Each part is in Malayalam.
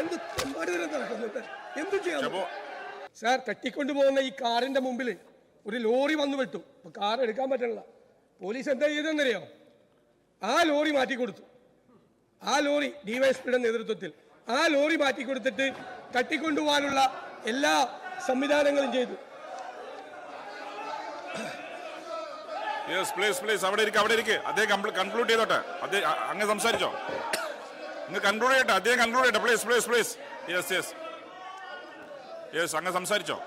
എന്ത് നടക്കുന്നുണ്ട് എന്ത് ചെയ്യാൻ സാർ തട്ടിക്കൊണ്ടു പോകുന്ന ഈ കാറിന്റെ മുമ്പിൽ ഒരു ലോറി വന്നു വിട്ടു. അപ്പൊ കാർ എടുക്കാൻ പറ്റണില്ല. പോലീസ് എന്താ ചെയ്തെന്നറിയോ ആ ലോറി മാറ്റി കൊടുത്തു. ആ ലോറി ഡിവൈഎസ്പിയുടെ നേതൃത്വത്തിൽ ആ ലോറി മാറ്റി കൊടുത്തിട്ട് തട്ടിക്കൊണ്ടുപോകാനുള്ള എല്ലാ സംവിധാനങ്ങളും ചെയ്തു. യെസ് പ്ലീസ് പ്ലീസ് അവിടെ ഇരിക്കുക അവിടെ ഇരിക്കുക അദ്ദേഹം കൺക്ലൂഡ് ചെയ്തോട്ടെ. അദ്ദേഹം അങ്ങനെ അങ്ങ് സംസാരിച്ചോ. അങ്ങ് കൺക്ലൂഡ് ചെയ്യട്ടെ. അദ്ദേഹം കൺക്ലൂഡ് ചെയ്യട്ടെ. Please please please yes yes yes അങ്ങ് സംസാരിച്ചോ.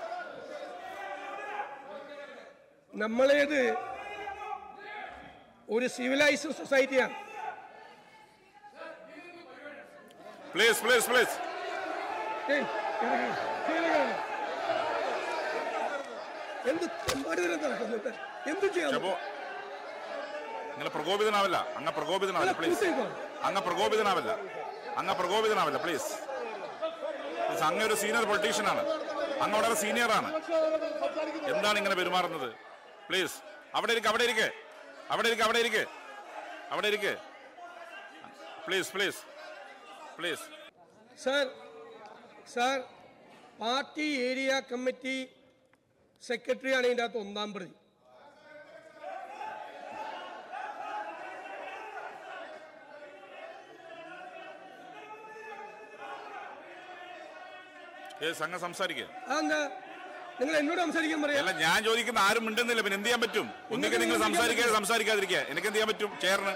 നമ്മളേത് ഒരു സിവിലൈസ്ഡ് സൊസൈറ്റിയാണ് പ്ലീസ് പ്ലീസ് പ്ലീസ്. എന്ത് എന്ത് ചെയ്യാൻ നിങ്ങൾ പ്രകോപിതനാവില്ല. അങ്ങ് പ്രകോപിതനാവില്ല പ്ലീസ് അങ്ങ അങ്ങ് പ്രകോപിതനാവില്ല. അങ്ങ് പ്രകോപിതനാവില്ല പ്ലീസ് പ്ലീസ് അങ്ങ് ഒരു സീനിയർ പൊളിറ്റീഷ്യനാണ് അങ്ങ് വളരെ സീനിയറാണ് എന്താണ് ഇങ്ങനെ പെരുമാറുന്നത്? പ്ലീസ് അവിടെ ഇരിക്കെ അവിടെ ഇരിക്കെ. അവിടെ ഇരിക്കെ അവിടെ ഇരിക്കെ. അവിടെ ഇരിക്കെ. Please please please sir sir party area committee സെക്രട്ടറിയാണ് ഇതിന്റെ അകത്ത് ഒന്നാം പ്രതി. സംസാരിക്കുക അതെന്താ? നിങ്ങൾ എന്നോട് സംസാരിക്കാൻ പറയാം? അല്ല ഞാൻ ചോദിക്കുന്ന ആരും മിണ്ടുന്നില്ല. പിന്നെ എന്ത് ചെയ്യാൻ പറ്റും? ഒന്നിക്കെ നിങ്ങൾ സംസാരിക്കാതെ സംസാരിക്കാതിരിക്കുക. എനിക്ക് എന്ത് ചെയ്യാൻ പറ്റും? ചെയറിന്